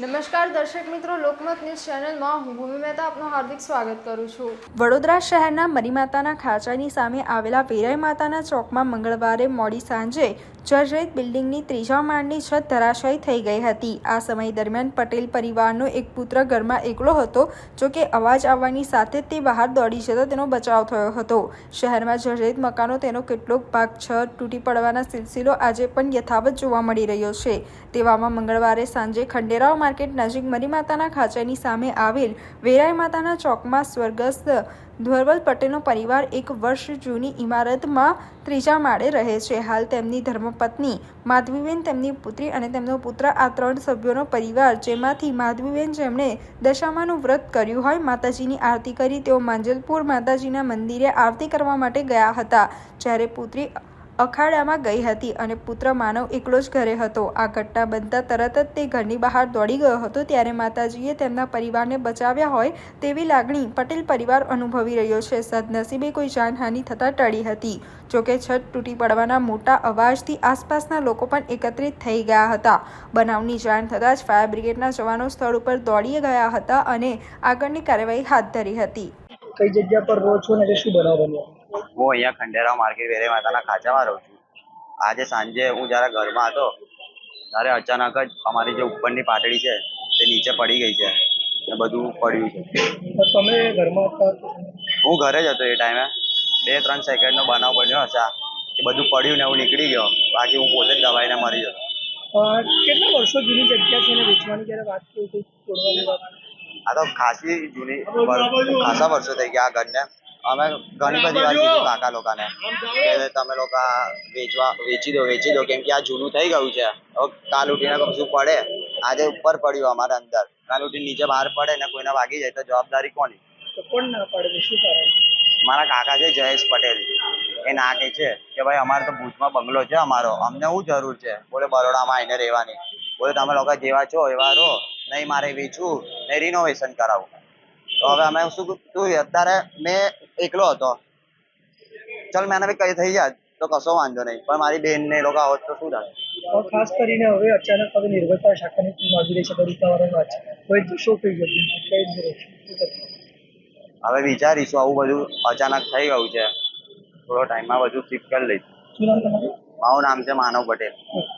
નમસ્કાર દર્શક મિત્રો, લોકમત ન્યૂઝ ચેનલમાં હું ભૂમિ મહેતા આપનું હાર્દિક સ્વાગત કરું છું. વડોદરા શહેરના મરીમાતાના ખાંચાની સામે આવેલા વેરાઈ માતાના ચોકમાં મંગળવારે મોડી સાંજે જર્જરિત બિલ્ડિંગની ત્રીજા માળની છત ધરાશાયી થઈ ગઈ હતી. આ સમય દરમિયાન પટેલ પરિવારનો એક પુત્ર ઘરમાં એકલો હતો, જો કે અવાજ આવવાની સાથે તે બહાર દોડી જતો તેનો બચાવ થયો હતો. શહેરમાં જર્જરિત મકાનો તેનો કેટલોક ભાગ છત તૂટી પડવાના સિલસિલો આજે પણ યથાવત જોવા મળી રહ્યો છે. તેવામાં મંગળવારે સાંજે ખંડેરાવ માર્કેટ નજીક મરીમાતાના ખાંચાની સામે આવેલ વેરાઈ માતાના ચોકમાં સ્વર્ગસ્થ ધ્વરવલ પટેલનો પરિવાર એક વર્ષ જૂની ઇમારતમાં ત્રીજા માળે રહે છે. હાલ તેમની ધર્મપત્ની માધવીબેન, તેમની પુત્રી અને તેમનો પુત્ર આ ત્રણ સભ્યોનો પરિવાર, જેમાંથી માધવીબેન જેમણે દશામાનું વ્રત કર્યું હોય, માતાજીની આરતી કરી તેઓ માંજલપુર માતાજીના મંદિરે આરતી કરવા માટે ગયા હતા. જ્યારે પુત્રી અખાડામાં ગઈ હતી અને પુત્ર માનવ એકલો જ ઘરે હતો. આ ઘટના બનતા તરત જ તે ઘરની બહાર દોડી ગયો હતો ત્યારે માતાજીએ તેમના પરિવારને બચાવ્યા હોય તેવી લાગણી પટેલ પરિવાર અનુભવી રહ્યો છે. સદનસીબે કોઈ જાનહાનિ થતાં ટળી હતી. જોકે છત તૂટી પડવાના મોટા અવાજથી આસપાસના લોકો પણ એકત્રિત થઈ ગયા હતા. બનાવની જાણ થતાં જ ફાયર બ્રિગેડના જવાનો સ્થળ ઉપર દોડી ગયા હતા અને આગળની કાર્યવાહી હાથ ધરી હતી. કઈ જગ્યા પર રહો છો અને શું બનાવ હું અહીંયા ખંડેરાવ માર્કેટ વેરે માતાના ખાંચામાં રહું છું. આજે સાંજે હું જ્યારે ઘરમાં હતો ત્યારે અચાનક જ અમારી જે ઉપરની પાટડી છે તે નીચે પડી ગઈ છે ને બધું પડ્યું છે. તમે ઘરમાં હું ઘરે જ હતો એ ટાઈમે. બે ત્રણ સેકન્ડનો બનાવ બન્યો હશે. કે બધું પડ્યું ને હું નીકળી ગયો બાકી હું પોતે જ દબાઈને મરી જતો. કેટલા વર્ષો જૂની જગ્યા છે વેચવાની? જ્યારે વાત કરી હતી આ તો ખાસી જૂની ખાસા વર્ષો થઈ ગયા આ ઘરને. અમે ઘણી બધી વાર કીધું કાકા લોકોને કે તમે લોકો વેચવા વેચી દો વેચી દો કેમ કે આ જૂનું થઈ ગયું છે. હવે કાલ ઉઠીને કશું પડે. આજે ઉપર પડ્યું અમારા અંદર. કાલ ઉઠીને નીચે બહાર પડે ને કોઈને વાગી જાય તો જવાબદારી કોની? તો કોણ ના પડે? શું કારણ? મારા કાકા છે જયેશ પટેલ. એ ના કહે છે કે ભાઈ અમારે તો ભુજમાં બંગલો છે અમારો. અમને શું જરૂર છે? બોલે બરોડામાં આવીને રહેવાની. બોલે તમે લોકો જેવા છો એવા રહો. નહીં મારે વેચવું નહીં રિનોવેશન કરાવવું તો હવે અમે શું તું અત્યારે મેં એકલો હતો. ચલ મેં બી કઈ થઈ જાત તો કશો વાંધો નહીં. પણ મારી બેન ને લોકો હોત તો શું થાય? ખાસ કરીને હવે અચાનક હવે નિર્ભયતા શાખાની ટીમ આવી રહી છે બરીકાવાળાની વાત છે. કોઈ શું થઈ ગયું શું? હવે વિચારીશું આવું બધું અચાનક થઈ ગયું છે. થોડો ટાઈમમાં બધું શિફ્ટ કરી લઈશું. શું મારું નામ છે માનવ પટેલ.